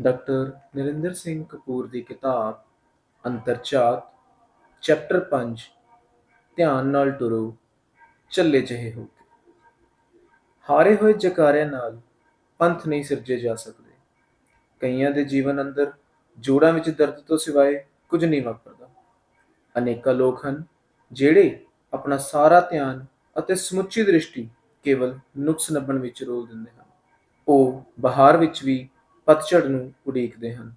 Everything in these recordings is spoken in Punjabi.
ਡਾਕਟਰ ਨਰਿੰਦਰ ਸਿੰਘ ਕਪੂਰ ਦੀ ਕਿਤਾਬ ਅੰਤਰਜਾਤ, ਚੈਪਟਰ 5 ਧਿਆਨ ਨਾਲ ਟੁਰੋ ਚੱਲੇ ਜਿਹੇ ਹੋ ਕੇ। ਹਾਰੇ ਹੋਏ ਜਕਾਰਿਆਂ ਨਾਲ ਪੰਥ ਨਹੀਂ ਸਿਰਜੇ ਜਾ ਸਕਦੇ। ਕਈਆਂ ਦੇ ਜੀਵਨ ਅੰਦਰ ਜੋੜਾਂ ਵਿੱਚ ਦਰਦ ਤੋਂ ਸਿਵਾਏ ਕੁਝ ਨਹੀਂ ਵਾਪਰਦਾ। ਅਨੇਕਾਂ ਲੋਕ ਹਨ ਜਿਹੜੇ ਆਪਣਾ ਸਾਰਾ ਧਿਆਨ ਅਤੇ ਸਮੁੱਚੀ ਦ੍ਰਿਸ਼ਟੀ ਕੇਵਲ ਨੁਕਸ ਨੱਬਣ ਵਿੱਚ ਰੋਲ ਦਿੰਦੇ ਹਨ। ਉਹ ਬਹਾਰ ਵਿੱਚ ਵੀ ਪਤਝੜ ਨੂੰ ਉਡੀਕਦੇ ਹਨ।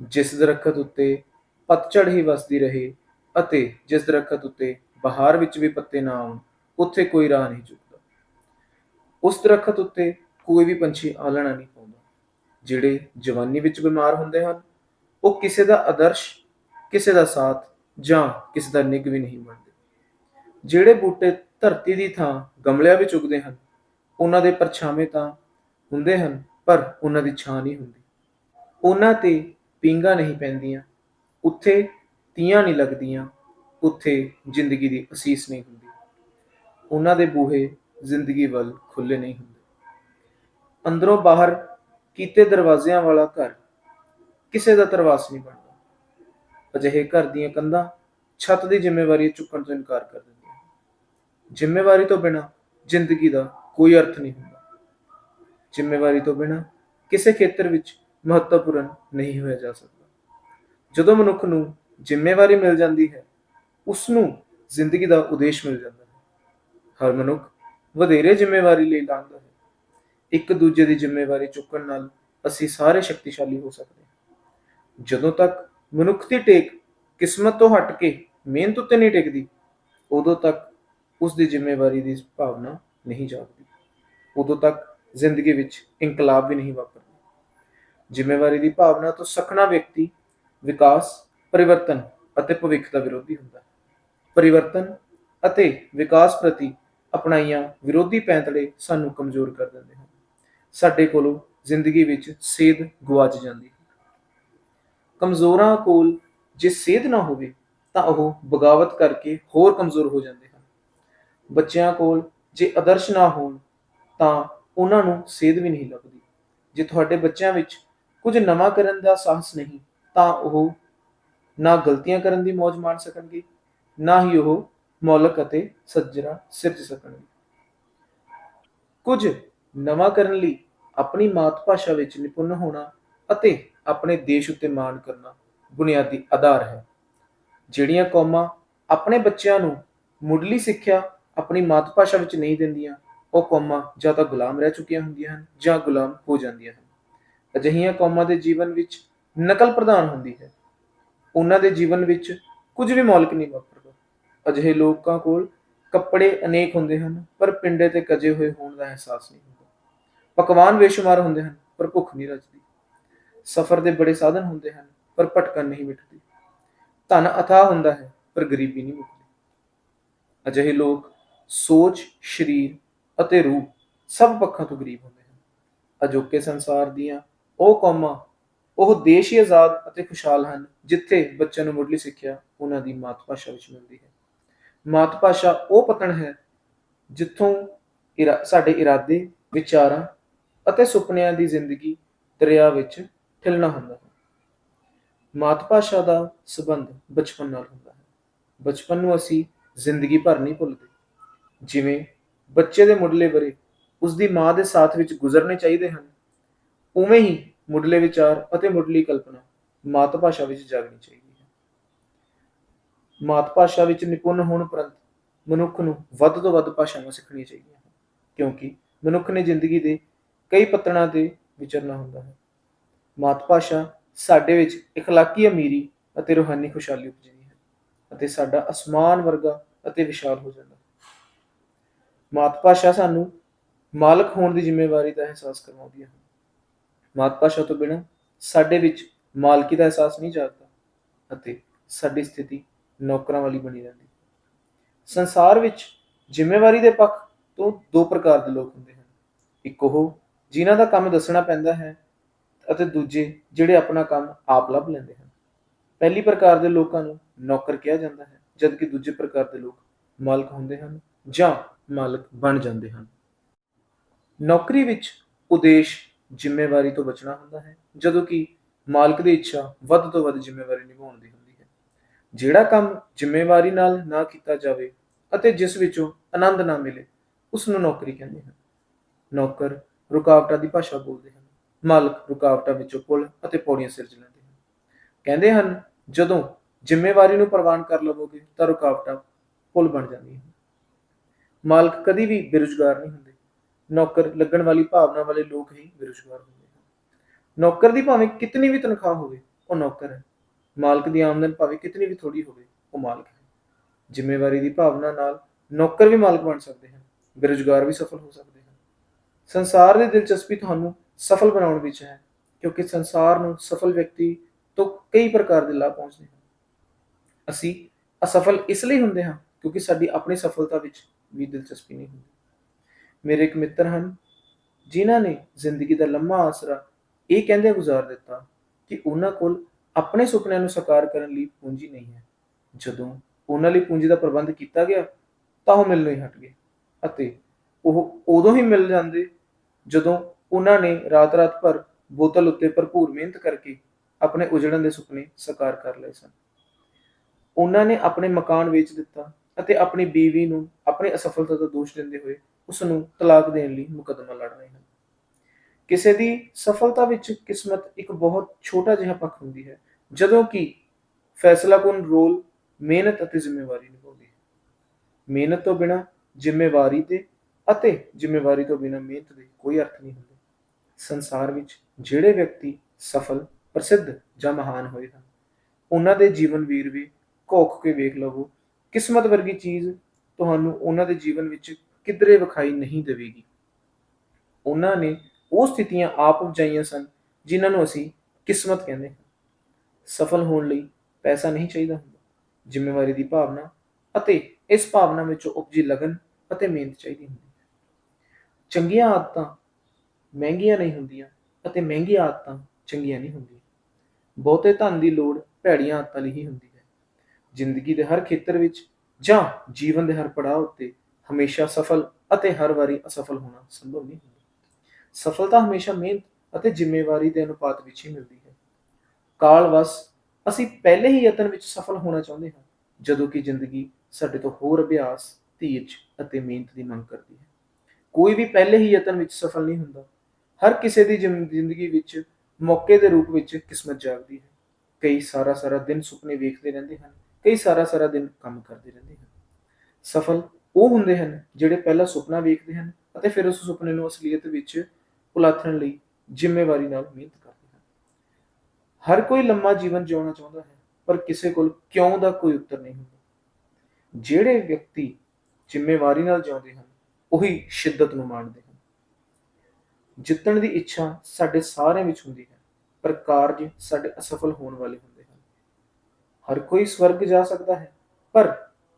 ਜਿਸ ਦਰਖਤ ਉੱਤੇ ਪਤਝੜ ਹੀ ਵਸਦੀ ਰਹੇ ਅਤੇ ਜਿਸ ਦਰਖਤ ਉੱਤੇ ਬਹਾਰ ਵਿੱਚ ਵੀ ਪੱਤੇ ਨਾ ਆਉਣ, ਉੱਥੇ ਕੋਈ ਰਾਹ ਨਹੀਂ ਚੁੱਕਦਾ। ਉਸ ਦਰਖਤ ਉੱਤੇ ਕੋਈ ਵੀ ਪੰਛੀ ਆਲਣਾ ਨਹੀਂ ਪਾਉਂਦਾ, ਜਿਹੜੇ ਜਵਾਨੀ ਵਿੱਚ ਬਿਮਾਰ ਹੁੰਦੇ ਹਨ। ਉਹ ਕਿਸੇ ਦਾ ਆਦਰਸ਼, ਕਿਸੇ ਦਾ ਸਾਥ ਜਾਂ ਕਿਸੇ ਦਾ ਨਿੱਘ ਵੀ ਨਹੀਂ ਬਣਦੇ ਜਿਹੜੇ ਬੂਟੇ ਧਰਤੀ ਦੀ ਥਾਂ ਗਮਲਿਆਂ ਵਿੱਚ ਉਗਦੇ ਹਨ, ਉਹਨਾਂ ਦੇ ਪਰਛਾਵੇਂ ਤਾਂ ਹੁੰਦੇ ਹਨ ਪਰ ਉਹਨਾਂ ਦੀ ਛਾਂ ਨਹੀਂ ਹੁੰਦੀ। ਉਹਨਾਂ ਤੇ ਪਿੰਗਾ ਨਹੀਂ ਪੈਂਦੀਆਂ। ਉੱਥੇ ਤੀਆਂ ਨਹੀਂ ਲੱਗਦੀਆਂ। ਉੱਥੇ ਜ਼ਿੰਦਗੀ ਦੀ ਅਸੀਸ ਨਹੀਂ ਹੁੰਦੀ। ਉਹਨਾਂ ਦੇ ਬੂਹੇ ਜ਼ਿੰਦਗੀ ਵੱਲ ਖੁੱਲੇ ਨਹੀਂ ਹੁੰਦੇ। ਅੰਦਰੋਂ ਬਾਹਰ ਕੀਤੇ ਦਰਵਾਜ਼ਿਆਂ ਵਾਲਾ ਘਰ ਕਿਸੇ ਦਾ ਤਰਵਾਸ ਨਹੀਂ ਬਣਦਾ। ਅਜਿਹੇ ਘਰ ਦੀਆਂ ਕੰਧਾਂ ਛੱਤ ਦੀ ਜ਼ਿੰਮੇਵਾਰੀ ਚੁੱਕਣ ਤੋਂ ਇਨਕਾਰ ਕਰ ਦਿੰਦੀਆਂ ਜ਼ਿੰਮੇਵਾਰੀ ਤੋਂ ਬਿਨਾ ਜ਼ਿੰਦਗੀ ਦਾ ਕੋਈ ਅਰਥ ਨਹੀਂ ਹੁੰਦਾ। ਜ਼ਿੰਮੇਵਾਰੀ ਤੋਂ ਬਿਨਾਂ ਕਿਸੇ ਖੇਤਰ ਵਿੱਚ ਮਹੱਤਵਪੂਰਨ ਨਹੀਂ ਹੋਇਆ ਜਾ ਸਕਦਾ। ਜਦੋਂ ਮਨੁੱਖ ਨੂੰ ਜ਼ਿੰਮੇਵਾਰੀ ਮਿਲ ਜਾਂਦੀ ਹੈ ਉਸ ਨੂੰ ਜ਼ਿੰਦਗੀ ਦਾ ਉਦੇਸ਼ ਮਿਲ ਜਾਂਦਾ ਹੈ। ਹਰ ਮਨੁੱਖ ਵਧੇਰੇ ਜ਼ਿੰਮੇਵਾਰੀ ਲਈ ਲੰਘਦਾ ਹੈ। ਇੱਕ ਦੂਜੇ ਦੀ ਜ਼ਿੰਮੇਵਾਰੀ ਚੁੱਕਣ ਨਾਲ ਅਸੀਂ ਸਾਰੇ ਸ਼ਕਤੀਸ਼ਾਲੀ ਹੋ ਸਕਦੇ ਹਾਂ। ਜਦੋਂ ਤੱਕ ਮਨੁੱਖ ਦੀ ਟੇਕ ਕਿਸਮਤ ਤੋਂ ਹਟ ਕੇ ਮਿਹਨਤ ਉੱਤੇ ਨਹੀਂ ਟਿਕਦੀ, ਉਦੋਂ ਤੱਕ ਉਸ ਦੀ ਜ਼ਿੰਮੇਵਾਰੀ ਦੀ ਭਾਵਨਾ ਨਹੀਂ ਜਾਗਦੀ। ਉਦੋਂ ਤੱਕ ਜ਼ਿੰਦਗੀ ਵਿੱਚ ਇਨਕਲਾਬ ਵੀ ਨਹੀਂ ਵਾਪਰਦਾ ਜ਼ਿੰਮੇਵਾਰੀ ਦੀ ਭਾਵਨਾ ਤੋਂ ਸਖਣਾ ਵਿਅਕਤੀ ਵਿਕਾਸ, ਪਰਿਵਰਤਨ ਅਤੇ ਭਵਿੱਖ ਦਾ ਵਿਰੋਧੀ ਹੁੰਦਾ ਹੈ। ਪਰਿਵਰਤਨ ਅਤੇ ਵਿਕਾਸ ਪ੍ਰਤੀ ਅਪਣਾਈਆਂ ਵਿਰੋਧੀ ਪੈਂਤੜੇ ਸਾਨੂੰ ਕਮਜ਼ੋਰ ਕਰ ਦਿੰਦੇ ਹਨ। ਸਾਡੇ ਕੋਲੋਂ ਜ਼ਿੰਦਗੀ ਵਿੱਚ ਸੇਧ ਗੁਆਚ ਜਾਂਦੀ ਹੈ। ਕਮਜ਼ੋਰਾਂ ਕੋਲ ਜੇ ਸੇਧ ਨਾ ਹੋਵੇ, ਤਾਂ ਉਹ ਬਗਾਵਤ ਕਰਕੇ ਹੋਰ ਕਮਜ਼ੋਰ ਹੋ ਜਾਂਦੇ ਹਨ। ਬੱਚਿਆਂ ਕੋਲ ਜੇ ਆਦਰਸ਼ ਨਾ ਹੋਣ, ਤਾਂ ਉਹਨਾਂ ਨੂੰ ਸੇਧ ਵੀ ਨਹੀਂ ਲੱਭਦੀ। ਜੇ ਤੁਹਾਡੇ ਬੱਚਿਆਂ ਵਿੱਚ ਕੁਝ ਨਵਾਂ ਕਰਨ ਦਾ ਸਾਹਸ ਨਹੀਂ, ਤਾਂ ਉਹ ਨਾ ਗਲਤੀਆਂ ਕਰਨ ਦੀ ਮੌਜ ਮਾਣ ਸਕਣਗੇ, ਨਾ ਹੀ ਉਹ ਮੌਲਕ ਅਤੇ ਸੱਜਰਾ ਸਿਰਜ ਸਕਣਗੇ। ਕੁਝ ਨਵਾਂ ਕਰਨ ਲਈ ਆਪਣੀ ਮਾਤ ਭਾਸ਼ਾ ਵਿੱਚ ਨਿਪੁੰਨ ਹੋਣਾ ਅਤੇ ਆਪਣੇ ਦੇਸ਼ ਉੱਤੇ ਮਾਣ ਕਰਨਾ ਬੁਨਿਆਦੀ ਆਧਾਰ ਹੈ। ਜਿਹੜੀਆਂ ਕੌਮਾਂ ਆਪਣੇ ਬੱਚਿਆਂ ਨੂੰ ਮੁੱਢਲੀ ਸਿੱਖਿਆ ਆਪਣੀ ਮਾਤ ਭਾਸ਼ਾ ਵਿੱਚ ਨਹੀਂ ਦਿੰਦੀਆਂ ਉਹ ਕੌਮਾਂ ਜਾਂ ਤਾਂ ਗੁਲਾਮ ਰਹਿ ਚੁੱਕੀਆਂ ਹੁੰਦੀਆਂ ਹਨ ਜਾਂ ਗੁਲਾਮ ਹੋ ਜਾਂਦੀਆਂ ਹਨ। ਅਜਿਹੀਆਂ ਕੌਮਾਂ ਦੇ ਜੀਵਨ ਵਿੱਚ ਨਕਲ ਪ੍ਰਧਾਨ ਹੁੰਦੀ ਹੈ। ਉਹਨਾਂ ਦੇ ਜੀਵਨ ਵਿੱਚ ਕੁਝ ਵੀ ਮੌਲਿਕ ਨਹੀਂ ਵਾਪਰਦਾ। ਅਜਿਹੇ ਲੋਕਾਂ ਕੋਲ ਕੱਪੜੇ ਅਨੇਕ ਹੁੰਦੇ ਹਨ, ਪਰ ਪਿੰਡੇ ਤੇ ਕਜੇ ਹੋਏ ਹੋਣ ਦਾ ਅਹਿਸਾਸ ਨਹੀਂ ਹੁੰਦਾ। ਪਕਵਾਨ ਬੇਸ਼ੁਮਾਰ ਹੁੰਦੇ ਹਨ, ਪਰ ਭੁੱਖ ਨਹੀਂ ਰਚਦੀ ਸਫ਼ਰ ਦੇ ਬੜੇ ਸਾਧਨ ਹੁੰਦੇ ਹਨ, ਪਰ ਭਟਕਣ ਨਹੀਂ ਮਿਟਦੀ। ਧਨ ਅਥਾਹ ਹੁੰਦਾ ਹੈ, ਪਰ ਗਰੀਬੀ ਨਹੀਂ ਮੁੱਕਦੀ ਅਜਿਹੇ ਲੋਕ ਸੋਚ, ਸਰੀਰ ਅਤੇ ਰੂਹ ਸਭ ਪੱਖਾਂ ਤੋਂ ਗਰੀਬ ਹੁੰਦੇ ਹਨ। ਅਜੋਕੇ ਸੰਸਾਰ ਦੀਆਂ ਉਹ ਕੌਮਾਂ, ਉਹ ਦੇਸ਼ ਹੀ ਆਜ਼ਾਦ ਅਤੇ ਖੁਸ਼ਹਾਲ ਹਨ, ਜਿੱਥੇ ਬੱਚਿਆਂ ਨੂੰ ਮੁੱਢਲੀ ਸਿੱਖਿਆ ਉਹਨਾਂ ਦੀ ਮਾਤ ਭਾਸ਼ਾ ਵਿੱਚ ਮਿਲਦੀ ਹੈ। ਮਾਤ ਭਾਸ਼ਾ ਉਹ ਪਤਨ ਹੈ ਜਿੱਥੋਂ ਇਰਾ- ਸਾਡੇ ਇਰਾਦੇ, ਵਿਚਾਰਾਂ ਅਤੇ ਸੁਪਨਿਆਂ ਦੀ ਜ਼ਿੰਦਗੀ ਦਰਿਆ ਵਿੱਚ ਠਿਲਣਾ ਹੁੰਦਾ ਹੈ। ਮਾਤ ਭਾਸ਼ਾ ਦਾ ਸਬੰਧ ਬਚਪਨ ਨਾਲ ਹੁੰਦਾ ਹੈ। ਬਚਪਨ ਨੂੰ ਅਸੀਂ ਜ਼ਿੰਦਗੀ ਭਰ ਨਹੀਂ ਭੁੱਲਦੇ। ਜਿਵੇਂ ਬੱਚੇ ਦੇ ਮੁੱਢਲੇ ਬਰੇ ਉਸ ਦੀ ਮਾਂ ਦੇ ਸਾਥ ਵਿੱਚ ਗੁਜ਼ਰਨੇ ਚਾਹੀਦੇ ਹਨ ਉਵੇਂ ਹੀ ਮੁੱਢਲੇ ਵਿਚਾਰ ਅਤੇ ਮੁੱਢਲੀ ਕਲਪਨਾ ਮਾਤ ਭਾਸ਼ਾ ਵਿੱਚ ਜਾਗਣੀ ਚਾਹੀਦੀ ਹੈ ਮਾਤ ਭਾਸ਼ਾ ਵਿੱਚ ਨਿਪੁੰਨ ਹੋਣ ਉਪਰੰਤ ਮਨੁੱਖ ਨੂੰ ਵੱਧ ਤੋਂ ਵੱਧ ਭਾਸ਼ਾਵਾਂ ਸਿੱਖਣੀਆਂ ਚਾਹੀਦੀਆਂ ਹਨ ਕਿਉਂਕਿ ਮਨੁੱਖ ਨੇ ਜ਼ਿੰਦਗੀ ਦੇ ਕਈ ਪੱਤਣਾਂ ਤੇ ਵਿਚਰਨਾ ਹੁੰਦਾ ਹੈ ਮਾਤ ਭਾਸ਼ਾ ਸਾਡੇ ਵਿੱਚ اخلاقی ਅਮੀਰੀ ਅਤੇ ਰੂਹਾਨੀ ਖੁਸ਼ਹਾਲੀ ਉਪਜਦੀ ਹੈ ਅਤੇ ਸਾਡਾ ਅਸਮਾਨ ਵਰਗਾ ਅਤੇ ਵਿਸ਼ਾਲ ਹੋ ਜਾਂਦਾ ਹੈ ਮਾਤ ਭਾਸ਼ਾ ਸਾਨੂੰ ਮਾਲਕ ਹੋਣ ਦੀ ਜ਼ਿੰਮੇਵਾਰੀ ਦਾ ਅਹਿਸਾਸ ਕਰਵਾਉਂਦੀ ਹੈ। ਮਾਤ ਭਾਸ਼ਾ ਤੋਂ ਬਿਨਾਂ ਸਾਡੇ ਵਿੱਚ ਮਾਲਕੀ ਦਾ ਅਹਿਸਾਸ ਨਹੀਂ ਜਾਗਦਾ ਅਤੇ ਸਾਡੀ ਸਥਿਤੀ ਨੌਕਰਾਂ ਵਾਲੀ ਬਣੀ ਰਹਿੰਦੀ ਸੰਸਾਰ ਵਿੱਚ ਜ਼ਿੰਮੇਵਾਰੀ ਦੇ ਪੱਖ ਤੋਂ ਦੋ ਪ੍ਰਕਾਰ ਦੇ ਲੋਕ ਹੁੰਦੇ ਹਨ। ਇੱਕ ਉਹ ਜਿਨ੍ਹਾਂ ਦਾ ਕੰਮ ਦੱਸਣਾ ਪੈਂਦਾ ਹੈ ਅਤੇ ਦੂਜੇ ਜਿਹੜੇ ਆਪਣਾ ਕੰਮ ਆਪ ਲੱਭ ਲੈਂਦੇ ਹਨ। ਪਹਿਲੀ ਪ੍ਰਕਾਰ ਦੇ ਲੋਕਾਂ ਨੂੰ ਨੌਕਰ ਕਿਹਾ ਜਾਂਦਾ ਹੈ, ਜਦਕਿ ਦੂਜੇ ਪ੍ਰਕਾਰ ਦੇ ਲੋਕ ਮਾਲਕ ਹੁੰਦੇ ਹਨ ਜਾਂ ਮਾਲਕ ਬਣ ਜਾਂਦੇ ਹਨ। ਨੌਕਰੀ ਵਿੱਚ ਉਦੇਸ਼ ਜ਼ਿੰਮੇਵਾਰੀ ਤੋਂ ਬਚਣਾ ਹੁੰਦਾ ਹੈ, ਜਦੋਂ ਕਿ ਮਾਲਕ ਦੀ ਇੱਛਾ ਵੱਧ ਤੋਂ ਵੱਧ ਜ਼ਿੰਮੇਵਾਰੀ ਨਿਭਾਉਣ ਦੀ ਹੁੰਦੀ ਹੈ। ਜਿਹੜਾ ਕੰਮ ਜ਼ਿੰਮੇਵਾਰੀ ਨਾਲ ਨਾ ਕੀਤਾ ਜਾਵੇ ਅਤੇ ਜਿਸ ਵਿੱਚੋਂ ਆਨੰਦ ਨਾ ਮਿਲੇ ਉਸ ਨੂੰ ਨੌਕਰੀ ਕਹਿੰਦੇ ਹਨ। ਨੌਕਰ ਰੁਕਾਵਟਾਂ ਦੀ ਭਾਸ਼ਾ ਬੋਲਦੇ ਹਨ। ਮਾਲਕ ਰੁਕਾਵਟਾਂ ਵਿੱਚੋਂ ਪੁਲ ਅਤੇ ਪੌੜੀਆਂ ਸਿਰਜ ਲੈਂਦੇ ਹਨ। ਕਹਿੰਦੇ ਹਨ, ਜਦੋਂ ਜ਼ਿੰਮੇਵਾਰੀ ਨੂੰ ਪ੍ਰਵਾਨ ਕਰ ਲਵੋਗੇ ਤਾਂ ਰੁਕਾਵਟਾਂ ਪੁਲ ਬਣ ਜਾਂਦੀਆਂ ਹਨ। ਮਾਲਕ ਕਦੀ ਵੀ ਬੇਰੁਜ਼ਗਾਰ ਨਹੀਂ ਹੁੰਦੇ। ਨੌਕਰ ਲੱਗਣ ਵਾਲੀ ਭਾਵਨਾ ਵਾਲੇ ਲੋਕ ਹੀ ਬੇਰੁਜ਼ਗਾਰ ਹੁੰਦੇ ਹਨ। ਨੌਕਰ ਦੀ ਭਾਵੇਂ ਕਿਤਨੀ ਵੀ ਤਨਖਾਹ ਹੋਵੇ, ਉਹ ਨੌਕਰ ਹੈ। ਮਾਲਕ ਦੀ ਆਮਦਨ ਭਾਵੇਂ ਕਿਤਨੀ ਵੀ ਥੋੜੀ ਹੋਵੇ, ਉਹ ਮਾਲਕ ਹੈ। ਜ਼ਿੰਮੇਵਾਰੀ ਦੀ ਭਾਵਨਾ ਨਾਲ ਨੌਕਰ ਵੀ ਮਾਲਕ ਬਣ ਸਕਦੇ ਹਨ, ਬੇਰੁਜ਼ਗਾਰ ਵੀ ਸਫਲ ਹੋ ਸਕਦੇ ਹਨ। ਸੰਸਾਰ ਦੀ ਦਿਲਚਸਪੀ ਤੁਹਾਨੂੰ ਸਫਲ ਬਣਾਉਣ ਵਿੱਚ ਹੈ, ਕਿਉਂਕਿ ਸੰਸਾਰ ਨੂੰ ਸਫਲ ਵਿਅਕਤੀ ਤੋਂ ਕਈ ਪ੍ਰਕਾਰ ਦੇ ਲਾਭ ਪਹੁੰਚਦੇ ਹਨ। ਅਸੀਂ ਅਸਫਲ ਇਸ ਲਈ ਹੁੰਦੇ ਹਾਂ ਕਿਉਂਕਿ ਸਾਡੀ ਆਪਣੀ ਸਫਲਤਾ ਵਿੱਚ ਵੀ ਦਿਲਚਸਪੀ ਨਹੀਂ ਹੁੰਦੀ। ਮੇਰੇ ਇੱਕ ਮਿੱਤਰ ਹਨ, ਜਿਨ੍ਹਾਂ ਨੇ ਜ਼ਿੰਦਗੀ ਦਾ ਲੰਮਾ ਆਸਰਾ ਇਹ ਕਹਿੰਦੇ ਗੁਜ਼ਾਰ ਦਿੱਤਾ ਕਿ ਉਹਨਾਂ ਕੋਲ ਆਪਣੇ ਸੁਪਨਿਆਂ ਨੂੰ ਸਾਕਾਰ ਕਰਨ ਲਈ ਪੂੰਜੀ ਨਹੀਂ ਹੈ। ਜਦੋਂ ਉਹਨਾਂ ਲਈ ਪੂੰਜੀ ਦਾ ਪ੍ਰਬੰਧ ਕੀਤਾ ਗਿਆ, ਤਾਂ ਉਹ ਮਿਲਣੋਂ ਹੀ ਹਟ ਗਏ ਅਤੇ ਉਹ ਉਦੋਂ ਹੀ ਮਿਲ ਜਾਂਦੇ ਜਦੋਂ ਉਹਨਾਂ ਨੇ ਰਾਤ-ਰਾਤ ਭਰ ਬੋਤਲ ਉੱਤੇ ਭਰਪੂਰ ਮਿਹਨਤ ਕਰਕੇ ਆਪਣੇ ਉਜੜਨ ਦੇ ਸੁਪਨੇ ਸਾਕਾਰ ਕਰ ਲਏ ਸਨ। ਉਹਨਾਂ ਨੇ ਆਪਣੇ ਮਕਾਨ ਵੇਚ ਦਿੱਤਾ ਅਤੇ ਆਪਣੀ ਬੀਵੀ ਨੂੰ ਆਪਣੀ ਅਸਫਲਤਾ ਦਾ ਦੋਸ਼ ਦਿੰਦੇ ਹੋਏ ਉਸ ਨੂੰ ਤਲਾਕ ਦੇਣ ਲਈ ਮੁਕੱਦਮਾ ਲੜ ਰਹੇ ਹਨ। ਕਿਸੇ ਦੀ ਸਫਲਤਾ ਵਿੱਚ ਕਿਸਮਤ ਇੱਕ ਬਹੁਤ ਛੋਟਾ ਜਿਹਾ ਪੱਖ ਹੁੰਦੀ ਹੈ, ਜਦੋਂ ਕਿ ਫੈਸਲਾਕੁਨ ਰੋਲ ਮਿਹਨਤ ਅਤੇ ਜ਼ਿੰਮੇਵਾਰੀ ਨਿਭਾਉਂਦੀ ਹੈ। ਮਿਹਨਤ ਤੋਂ ਬਿਨਾ ਜ਼ਿੰਮੇਵਾਰੀ ਦੇ ਅਤੇ ਜ਼ਿੰਮੇਵਾਰੀ ਤੋਂ ਬਿਨਾ ਮਿਹਨਤ ਦੇ ਕੋਈ ਅਰਥ ਨਹੀਂ ਹੁੰਦੇ। ਸੰਸਾਰ ਵਿੱਚ ਜਿਹੜੇ ਵਿਅਕਤੀ ਸਫਲ, ਪ੍ਰਸਿੱਧ ਜਾਂ ਮਹਾਨ ਹੋਏ ਹਨ, ਉਹਨਾਂ ਦੇ ਜੀਵਨ ਵੀਰ ਵੀ ਘੋਖ ਕੇ ਵੇਖ ਲਵੋ ਕਿਸਮਤ ਵਰਗੀ ਚੀਜ਼ ਤੁਹਾਨੂੰ ਉਹਨਾਂ ਦੇ ਜੀਵਨ ਵਿੱਚ ਕਿਧਰੇ ਵਿਖਾਈ ਨਹੀਂ ਦੇਵੇਗੀ। ਉਹਨਾਂ ਨੇ ਉਹ ਸਥਿਤੀਆਂ ਆਪ ਉਪਜਾਈਆਂ ਸਨ, ਜਿਨ੍ਹਾਂ ਨੂੰ ਅਸੀਂ ਕਿਸਮਤ ਕਹਿੰਦੇ ਹਾਂ। ਸਫਲ ਹੋਣ ਲਈ ਪੈਸਾ ਨਹੀਂ ਚਾਹੀਦਾ ਹੁੰਦਾ। ਜ਼ਿੰਮੇਵਾਰੀ ਦੀ ਭਾਵਨਾ ਅਤੇ ਇਸ ਭਾਵਨਾ ਵਿੱਚੋਂ ਉਪਜੀ ਲਗਨ ਅਤੇ ਮਿਹਨਤ ਚਾਹੀਦੀ ਹੁੰਦੀ ਹੈ। ਚੰਗੀਆਂ ਆਦਤਾਂ ਮਹਿੰਗੀਆਂ ਨਹੀਂ ਹੁੰਦੀਆਂ ਅਤੇ ਮਹਿੰਗੀਆਂ ਆਦਤਾਂ ਚੰਗੀਆਂ ਨਹੀਂ ਹੁੰਦੀਆਂ। ਬਹੁਤੇ ਧਨ ਦੀ ਲੋੜ ਭੈੜੀਆਂ ਆਦਤਾਂ ਲਈ ਹੀ ਹੁੰਦੀ ਹੈ। ਜ਼ਿੰਦਗੀ ਦੇ ਹਰ ਖੇਤਰ ਵਿੱਚ ਜਾਂ ਜੀਵਨ ਦੇ ਹਰ ਪੜਾਅ ਉੱਤੇ ਹਮੇਸ਼ਾ ਸਫਲ ਅਤੇ ਹਰ ਵਾਰੀ ਅਸਫਲ ਹੋਣਾ ਸੰਭਵ ਨਹੀਂ ਹੁੰਦਾ। ਸਫਲਤਾ ਹਮੇਸ਼ਾ ਮਿਹਨਤ ਅਤੇ ਜ਼ਿੰਮੇਵਾਰੀ ਦੇ ਅਨੁਪਾਤ ਵਿੱਚ ਹੀ ਮਿਲਦੀ ਹੈ। ਕਾਲਵਸ ਅਸੀਂ ਪਹਿਲੇ ਹੀ ਯਤਨ ਵਿੱਚ ਸਫਲ ਹੋਣਾ ਚਾਹੁੰਦੇ ਹਾਂ, ਜਦੋਂ ਕਿ ਜ਼ਿੰਦਗੀ ਸਾਡੇ ਤੋਂ ਹੋਰ ਅਭਿਆਸ ਧੀਰਜ ਅਤੇ ਮਿਹਨਤ ਦੀ ਮੰਗ ਕਰਦੀ ਹੈ। ਕੋਈ ਵੀ ਪਹਿਲੇ ਹੀ ਯਤਨ ਵਿੱਚ ਸਫਲ ਨਹੀਂ ਹੁੰਦਾ। ਹਰ ਕਿਸੇ ਦੀ ਜ਼ਿੰ- ਜ਼ਿੰਦਗੀ ਵਿੱਚ ਮੌਕੇ ਦੇ ਰੂਪ ਵਿੱਚ ਕਿਸਮਤ ਜਾਗਦੀ ਹੈ। ਕਈ ਸਾਰਾ ਸਾਰਾ ਦਿਨ ਸੁਪਨੇ ਵੇਖਦੇ ਰਹਿੰਦੇ ਹਨ। ਕਈ ਸਾਰਾ ਸਾਰਾ ਦਿਨ ਕੰਮ ਕਰਦੇ ਰਹਿੰਦੇ ਹਨ ਸਫਲ ਉਹ ਹੁੰਦੇ ਹਨ ਜਿਹੜੇ ਪਹਿਲਾਂ ਸੁਪਨਾ ਵੇਖਦੇ ਹਨ ਅਤੇ ਫਿਰ ਉਸ ਸੁਪਨੇ ਨੂੰ ਅਸਲੀਅਤ ਵਿੱਚ ਉਲਾਥਣ ਲਈ ਜ਼ਿੰਮੇਵਾਰੀ ਨਾਲ ਮਿਹਨਤ ਕਰਦੇ ਹਨ। ਹਰ ਕੋਈ ਲੰਮਾ ਜੀਵਨ ਜਿਉਣਾ ਚਾਹੁੰਦਾ ਹੈ, ਪਰ ਕਿਸੇ ਕੋਲ ਕਿਉਂ ਦਾ ਕੋਈ ਉੱਤਰ ਨਹੀਂ ਹੁੰਦਾ। ਜਿਹੜੇ ਵਿਅਕਤੀ ਜ਼ਿੰਮੇਵਾਰੀ ਨਾਲ ਜਿਉਂਦੇ ਹਨ, ਉਹੀ ਸ਼ਿੱਦਤ ਨੂੰ ਮਾਣਦੇ ਹਨ। ਜਿੱਤਣ ਦੀ ਇੱਛਾ ਸਾਡੇ ਸਾਰਿਆਂ ਵਿੱਚ ਹੁੰਦੀ ਹੈ, ਪਰ ਕਾਰਜ ਸਾਡੇ ਅਸਫਲ ਹੋਣ ਵਾਲੇ ਹੁੰਦੇ ਹਨ ਹਰ ਕੋਈ ਸਵਰਗ ਜਾ ਸਕਦਾ ਹੈ, ਪਰ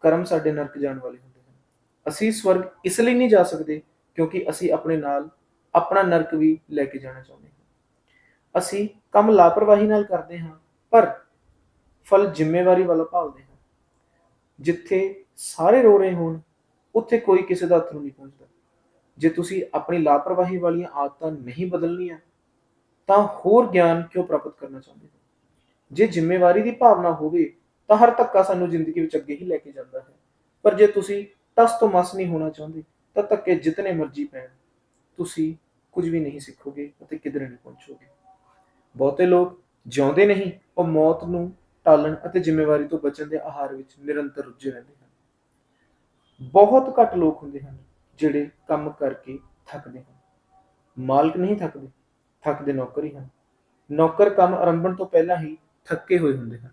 ਕਰਮ ਸਾਡੇ ਨਰਕ ਜਾਣ ਵਾਲੇ ਹੁੰਦੇ ਹਨ। ਅਸੀਂ ਸਵਰਗ ਇਸ ਲਈ ਨਹੀਂ ਜਾ ਸਕਦੇ ਕਿਉਂਕਿ ਅਸੀਂ ਆਪਣੇ ਨਾਲ, ਆਪਣਾ ਨਰਕ ਵੀ ਲੈ ਕੇ ਜਾਣਾ ਚਾਹੁੰਦੇ ਹਾਂ। ਅਸੀਂ ਕੰਮ ਲਾਪਰਵਾਹੀ ਨਾਲ ਕਰਦੇ ਹਾਂ, ਪਰ ਫਲ ਜ਼ਿੰਮੇਵਾਰੀ ਵਾਲਾ ਭਾਲਦੇ ਹਾਂ। ਜਿੱਥੇ ਸਾਰੇ ਰੋ ਰਹੇ ਹੋਣ, ਉੱਥੇ ਕੋਈ ਕਿਸੇ ਦਾ ਹੱਥ ਨੂੰ ਨਹੀਂ ਪਹੁੰਚਦਾ। ਜੇ ਤੁਸੀਂ ਆਪਣੀ ਲਾਪਰਵਾਹੀ ਵਾਲੀਆਂ ਆਦਤਾਂ ਨਹੀਂ ਬਦਲਣੀਆਂ, ਤਾਂ ਹੋਰ ਗਿਆਨ ਕਿਉਂ ਪ੍ਰਾਪਤ ਕਰਨਾ ਚਾਹੁੰਦੇ ਹੋ? ਜੇ ਜ਼ਿੰਮੇਵਾਰੀ ਦੀ ਭਾਵਨਾ ਹੋਵੇ, ਤਾਂ ਹਰ ਧੱਕਾ ਸਾਨੂੰ ਜ਼ਿੰਦਗੀ ਵਿੱਚ ਅੱਗੇ ਹੀ ਲੈ ਕੇ ਜਾਂਦਾ ਹੈ। ਪਰ ਜੇ ਤੁਸੀਂ ਟਸ ਤੋਂ ਮਸ ਨਹੀਂ ਹੋਣਾ ਚਾਹੁੰਦੇ, ਤਾਂ ਧੱਕੇ ਜਿਤਨੇ ਮਰਜ਼ੀ ਪੈਣ। ਤੁਸੀਂ ਕੁਝ ਵੀ ਨਹੀਂ ਸਿੱਖੋਗੇ ਅਤੇ ਕਿਧਰੇ ਨਹੀਂ ਪਹੁੰਚੋਗੇ। ਬਹੁਤੇ ਲੋਕ ਜਿਉਂਦੇ ਨਹੀਂ, ਉਹ ਮੌਤ ਨੂੰ ਟਾਲਣ ਅਤੇ ਜ਼ਿੰਮੇਵਾਰੀ ਤੋਂ ਬਚਣ ਦੇ ਆਹਾਰ ਵਿੱਚ ਨਿਰੰਤਰ ਰੁੱਝੇ ਰਹਿੰਦੇ ਹਨ। ਬਹੁਤ ਘੱਟ ਲੋਕ ਹੁੰਦੇ ਹਨ ਜਿਹੜੇ ਕੰਮ ਕਰਕੇ ਥੱਕਦੇ ਹਨ। ਮਾਲਕ ਨਹੀਂ ਥੱਕਦੇ ਥੱਕਦੇ ਨੌਕਰ ਹੀ ਹਨ। ਨੌਕਰ ਕੰਮ ਆਰੰਭਣ ਤੋਂ ਪਹਿਲਾਂ ਹੀ ਥੱਕੇ ਹੋਏ ਹੁੰਦੇ ਹਨ।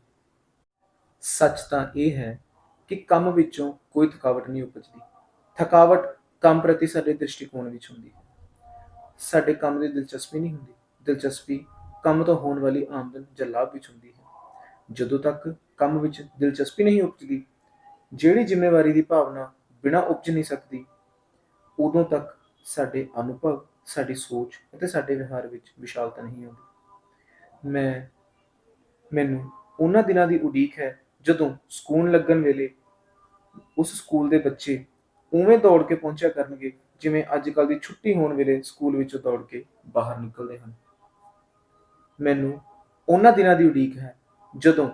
ਸੱਚ ਤਾਂ ਇਹ ਹੈ ਕਿ ਕੰਮ ਵਿੱਚੋਂ ਕੋਈ ਥਕਾਵਟ ਨਹੀਂ ਉਪਜਦੀ। ਥਕਾਵਟ ਕੰਮ ਪ੍ਰਤੀ ਸਾਡੇ ਦ੍ਰਿਸ਼ਟੀਕੋਣ ਵਿੱਚ ਹੁੰਦੀ ਹੈ। ਸਾਡੇ ਕੰਮ ਦੀ ਦਿਲਚਸਪੀ ਨਹੀਂ ਹੁੰਦੀ। ਦਿਲਚਸਪੀ ਕੰਮ ਤੋਂ ਹੋਣ ਵਾਲੀ ਆਮਦਨ ਜਾਂ ਲਾਭ ਵਿੱਚ ਹੁੰਦੀ ਹੈ। ਜਦੋਂ ਤੱਕ ਕੰਮ ਵਿੱਚ ਦਿਲਚਸਪੀ ਨਹੀਂ ਉਪਜਦੀ, ਜਿਹੜੀ ਜ਼ਿੰਮੇਵਾਰੀ ਦੀ ਭਾਵਨਾ ਬਿਨਾਂ ਉਪਜ ਨਹੀਂ ਸਕਦੀ, ਉਦੋਂ ਤੱਕ ਸਾਡੇ ਅਨੁਭਵ, ਸਾਡੀ ਸੋਚ ਅਤੇ ਸਾਡੇ ਵਿਹਾਰ ਵਿੱਚ ਵਿਸ਼ਾਲਤਾ ਨਹੀਂ ਆਉਂਦੀ। ਮੈਂ ਮੈਨੂੰ ਉਹਨਾਂ ਦਿਨਾਂ ਦੀ ਉਡੀਕ ਹੈ ਜਦੋਂ ਸਕੂਲ ਲੱਗਣ ਵੇਲੇ ਉਸ ਸਕੂਲ ਦੇ ਬੱਚੇ ਉਵੇਂ ਦੌੜ ਕੇ ਪਹੁੰਚਿਆ ਕਰਨਗੇ ਜਿਵੇਂ ਅੱਜ ਕੱਲ੍ਹ ਦੀ ਛੁੱਟੀ ਹੋਣ ਵੇਲੇ ਸਕੂਲ ਵਿੱਚੋਂ ਦੌੜ ਕੇ ਬਾਹਰ ਨਿਕਲਦੇ ਹਨ। ਮੈਨੂੰ ਉਹਨਾਂ ਦਿਨਾਂ ਦੀ ਉਡੀਕ ਹੈ ਜਦੋਂ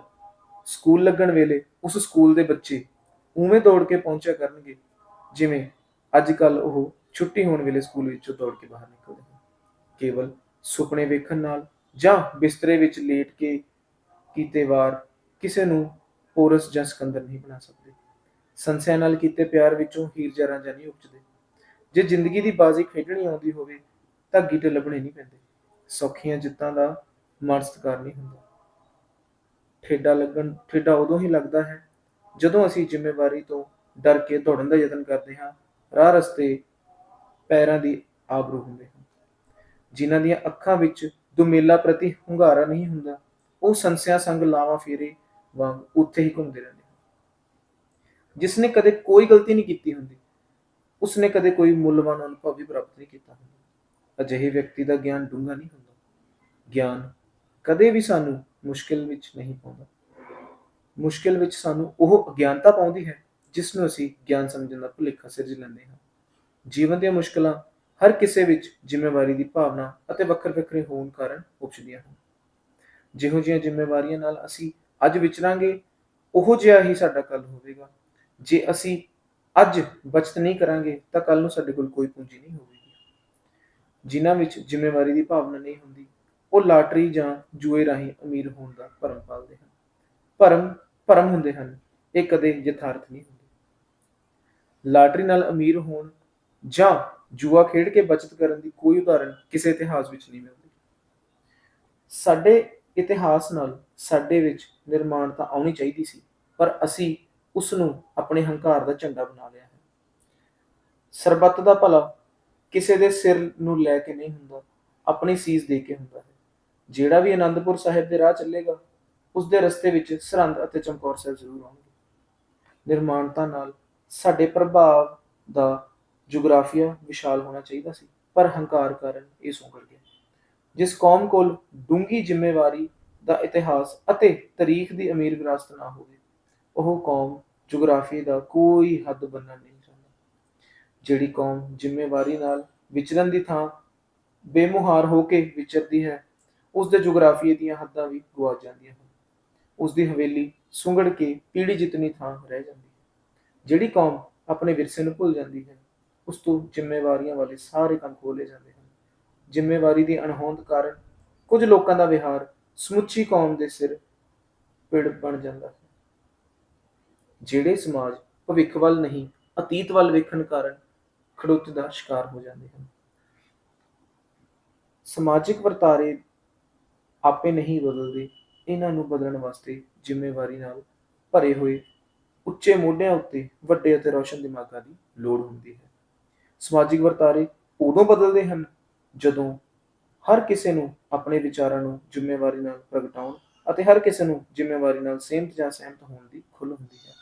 ਸਕੂਲ ਲੱਗਣ ਵੇਲੇ ਉਸ ਸਕੂਲ ਦੇ ਬੱਚੇ ਉਵੇਂ ਦੌੜ ਕੇ ਪਹੁੰਚਿਆ ਕਰਨਗੇ ਜਿਵੇਂ ਅੱਜ ਕੱਲ ਉਹ ਛੁੱਟੀ ਹੋਣ ਵੇਲੇ ਸਕੂਲ ਵਿੱਚੋਂ ਦੌੜ ਕੇ ਬਾਹਰ ਨਿਕਲਦੇ ਹਨ। ਕੇਵਲ ਸੁਪਨੇ ਵੇਖਣ ਨਾਲ ਜਾਂ ਬਿਸਤਰੇ ਵਿੱਚ ਲੇਟ ਕੇ ਕੀਤੇ ਵਾਰ ਕਿਸੇ ਨੂੰ ਪੋਰਸ ਜਾਂ ਸਿਕੰਦਰ ਨਹੀਂ ਬਣਾ ਸਕਦੇ। ਸੰਸਿਆ ਨਾਲ ਕੀਤੇ ਪਿਆਰ ਵਿੱਚੋਂ ਹੀਰ ਜਾਂ ਰਾਂਝਾ ਨਹੀਂ ਉਪਜਦੇ। ਜੇ ਜ਼ਿੰਦਗੀ ਦੀ ਬਾਜ਼ੀ ਖੇਡਣੀ ਆਉਂਦੀ ਹੋਵੇ ਤਾਂ ਗੀਟੇ ਲੱਭਣੇ ਨਹੀਂ ਪੈਂਦੇ। ਸੌਖੀਆਂ ਜਿੱਤਾਂ ਦਾ ਮਾਣ ਸਤਿਕਾਰ ਨਹੀਂ ਹੁੰਦਾ। ਠੇਡਾ ਲੱਗਣ, ਠੇਡਾ ਉਦੋਂ ਹੀ ਲੱਗਦਾ ਹੈ ਜਦੋਂ ਅਸੀਂ ਜ਼ਿੰਮੇਵਾਰੀ ਤੋਂ ਡਰ ਕੇ ਦੌੜਨ ਦਾ ਯਤਨ ਕਰਦੇ ਹਾਂ, ਰਾਹ ਰਸਤੇ ਪੈਰਾਂ ਦੀ ਆਬਰੂ ਹੁੰਦੇ ਹਨ ਜਿਨ੍ਹਾਂ ਦੀਆਂ ਅੱਖਾਂ ਵਿੱਚ ਦੁਮੇਲਾ ਪ੍ਰਤੀ ਹੁੰਗਾਰਾ ਨਹੀਂ ਹੁੰਦਾ ਉਹ ਸੰਸਿਆ ਸੰਗ ਲਾਵਾਂ ਫੇਰੇ ਵਾਂਗ ਉੱਥੇ ਹੀ ਘੁੰਮਦੇ ਰਹਿੰਦੇ ਹਨ। ਜਿਸ ਨੇ ਕਦੇ ਕੋਈ ਗਲਤੀ ਨਹੀਂ ਕੀਤੀ ਹੁੰਦੀ, ਉਸਨੇ ਕਦੇ ਕੋਈ ਮੁੱਲਵਾਨ ਅਨੁਭਵ ਵੀ ਪ੍ਰਾਪਤ ਨਹੀਂ ਕੀਤਾ ਹੁੰਦਾ। ਅਜਿਹੇ ਵਿਅਕਤੀ ਦਾ ਗਿਆਨ ਡੂੰਘਾ ਨਹੀਂ ਹੁੰਦਾ। ਗਿਆਨ ਕਦੇ ਵੀ ਸਾਨੂੰ ਮੁਸ਼ਕਿਲ ਵਿੱਚ ਨਹੀਂ ਪਾਉਂਦਾ। ਮੁਸ਼ਕਿਲ ਵਿੱਚ ਸਾਨੂੰ ਉਹ ਅਗਿਆਨਤਾ ਪਾਉਂਦੀ ਹੈ ਜਿਸ ਨੂੰ ਅਸੀਂ ਗਿਆਨ ਸਮਝਣ ਦਾ ਭੁਲੇਖਾ ਸਿਰਜ ਲੈਂਦੇ ਹਾਂ। ਜੀਵਨ ਦੀਆਂ ਮੁਸ਼ਕਲਾਂ ਹਰ ਕਿਸੇ ਵਿੱਚ ਜ਼ਿੰਮੇਵਾਰੀ ਦੀ ਭਾਵਨਾ ਅਤੇ ਵੱਖਰੇ ਵੱਖਰੇ ਹੋਣ ਕਾਰਨ ਉਪਜਦੀਆਂ ਹਨ। ਜਿਹੋ ਜਿਹੀਆਂ ਜ਼ਿੰਮੇਵਾਰੀਆਂ ਨਾਲ ਅਸੀਂ ਅੱਜ ਵਿਚਰਾਂਗੇ, ਉਹੋ ਜਿਹਾ ਹੀ ਸਾਡਾ ਕੱਲ ਹੋਵੇਗਾ। ਜੇ ਅਸੀਂ ਅੱਜ ਬਚਤ ਨਹੀਂ ਕਰਾਂਗੇ, ਤਾਂ ਕੱਲ ਨੂੰ ਸਾਡੇ ਕੋਲ ਕੋਈ ਪੂੰਜੀ ਨਹੀਂ ਹੋਵੇਗੀ। ਜਿਨ੍ਹਾਂ ਵਿੱਚ ਜ਼ਿੰਮੇਵਾਰੀ ਦੀ ਭਾਵਨਾ ਨਹੀਂ ਹੁੰਦੀ, ਉਹ ਲਾਟਰੀ ਜਾਂ ਜੂਏ ਰਾਹੀਂ ਅਮੀਰ ਹੋਣ ਦਾ ਭਰਮ ਪਾਲਦੇ ਹਨ। ਭਰਮ ਭਰਮ ਹੁੰਦੇ ਹਨ, ਇਹ ਕਦੇ ਯਥਾਰਥ ਨਹੀਂ ਹੁੰਦੇ। ਲਾਟਰੀ ਨਾਲ ਅਮੀਰ ਹੋਣ ਜਾਂ ਜੂਆ ਖੇਡ ਕੇ ਬਚਤ ਕਰਨ ਦੀ ਕੋਈ ਉਦਾਹਰਨ ਕਿਸੇ ਇਤਿਹਾਸ ਵਿੱਚ ਨਹੀਂ ਮਿਲਦੀ। ਸਾਡੇ ਇਤਿਹਾਸ ਨਾਲ ਸਾਡੇ ਵਿੱਚ ਨਿਰਮਾਣਤਾ ਆਉਣੀ ਚਾਹੀਦੀ ਸੀ, ਪਰ ਅਸੀਂ ਉਸ ਨੂੰ ਆਪਣੇ ਹੰਕਾਰ ਦਾ ਝੰਡਾ ਬਣਾ ਲਿਆ ਹੈ। ਸਰਬੱਤ ਦਾ ਭਲਾ ਕਿਸੇ ਦੇ ਸਿਰ ਨੂੰ ਲੈ ਕੇ ਨਹੀਂ ਹੁੰਦਾ, ਆਪਣੀ ਸੀਸ ਦੇ ਕੇ ਹੁੰਦਾ ਹੈ। ਜਿਹੜਾ ਵੀ ਆਨੰਦਪੁਰ ਸਾਹਿਬ ਦੇ ਰਾਹ ਚੱਲੇਗਾ ਉਸ ਦੇ ਰਸਤੇ ਵਿੱਚ ਸਰਹੰਦ ਅਤੇ ਚਮਕੌਰ ਸਾਹਿਬ ਜ਼ਰੂਰ ਆਉਣਗੇ। ਨਿਰਮਾਣਤਾ ਨਾਲ ਸਾਡੇ ਪ੍ਰਭਾਵ ਦਾ ਜੁਗਰਾਫੀਆ ਵਿਸ਼ਾਲ ਹੋਣਾ ਚਾਹੀਦਾ ਸੀ, ਪਰ ਹੰਕਾਰ ਕਾਰਨ ਇਹ ਸੌਂਕੜ ਗਿਆ। ਜਿਸ ਕੌਮ ਕੋਲ ਡੂੰਗੀ ਜ਼ਿੰਮੇਵਾਰੀ ਦਾ ਇਤਿਹਾਸ ਅਤੇ ਤਾਰੀਖ ਦੀ ਅਮੀਰ ਵਿਰਾਸਤ ਨਾ ਹੋਵੇ, ਉਹ ਕੌਮ ਜੁਗਰਾਫੀ ਦਾ ਕੋਈ ਹੱਦ ਬੰਨਣ ਨਹੀਂ ਚਾਹੁੰਦਾ। ਜਿਹੜੀ ਕੌਮ ਜ਼ਿੰਮੇਵਾਰੀ ਨਾਲ ਵਿਚਰਨ ਦੀ ਥਾਂ ਬੇਮੁਹਾਰ ਹੋ ਕੇ ਵਿਚਰਦੀ ਹੈ ਉਸ ਦੇ ਜੁਗਰਾਫੀਏ ਦੀਆਂ ਹੱਦਾਂ ਵੀ ਗੁਆਚ ਜਾਂਦੀਆਂ ਹਨ। ਉਸ ਦੀ ਹਵੇਲੀ ਸੁੰਗੜ ਕੇ ਪੀੜੀ ਜਿਤਨੀ ਥਾਂ ਰਹਿ ਜਾਂਦੀ ਹੈ। ਜਿਹੜੀ ਕੌਮ ਆਪਣੇ ਵਿਰਸੇ ਨੂੰ ਭੁੱਲ ਜਾਂਦੀ ਹੈ, ਉਸ ਤੋਂ ਜ਼ਿੰਮੇਵਾਰੀਆਂ ਵਾਲੇ ਸਾਰੇ ਕੰਮ ਖੋਲੇ ਜਾਂਦੇ ਹਨ। ਜ਼ਿੰਮੇਵਾਰੀ ਦੀ ਅਣਹੋਂਦ ਕਾਰਨ ਕੁਝ ਲੋਕਾਂ ਦਾ ਵਿਹਾਰ ਸਮੁੱਚੀ ਕੌਮ ਦੇ ਸਿਰ ਪਿੜ ਬਣ ਜਾਂਦਾ ਹੈ। ਜਿਹੜੇ ਸਮਾਜ ਭਵਿੱਖ ਵੱਲ ਨਹੀਂ, ਅਤੀਤ ਵੱਲ ਵੇਖਣ ਕਾਰਨ ਖੜੁੱਤ ਦਾ ਸ਼ਿਕਾਰ ਹੋ ਜਾਂਦੇ ਹਨ। ਸਮਾਜਿਕ ਵਰਤਾਰੇ ਆਪੇ ਨਹੀਂ ਬਦਲਦੇ, ਇਹਨਾਂ ਨੂੰ ਬਦਲਣ ਵਾਸਤੇ ਜ਼ਿੰਮੇਵਾਰੀ ਨਾਲ ਭਰੇ ਹੋਏ ਉੱਚੇ ਮੋਢਿਆਂ ਉੱਤੇ ਵੱਡੇ ਅਤੇ ਰੌਸ਼ਨ ਦਿਮਾਗਾਂ ਦੀ ਲੋੜ ਹੁੰਦੀ ਹੈ। ਸਮਾਜਿਕ ਵਰਤਾਰੇ ਉਦੋਂ ਬਦਲਦੇ ਹਨ ਜਦੋਂ ਹਰ ਕਿਸੇ ਨੂੰ ਆਪਣੇ ਵਿਚਾਰਾਂ ਨੂੰ ਜ਼ਿੰਮੇਵਾਰੀ ਨਾਲ ਪ੍ਰਗਟਾਉਣ ਅਤੇ ਹਰ ਕਿਸੇ ਨੂੰ ਜ਼ਿੰਮੇਵਾਰੀ ਨਾਲ ਸਹਿਮਤ ਜਾਂ ਸਹਿਮਤ ਹੋਣ ਦੀ ਖੁੱਲ੍ਹ ਹੁੰਦੀ ਹੈ।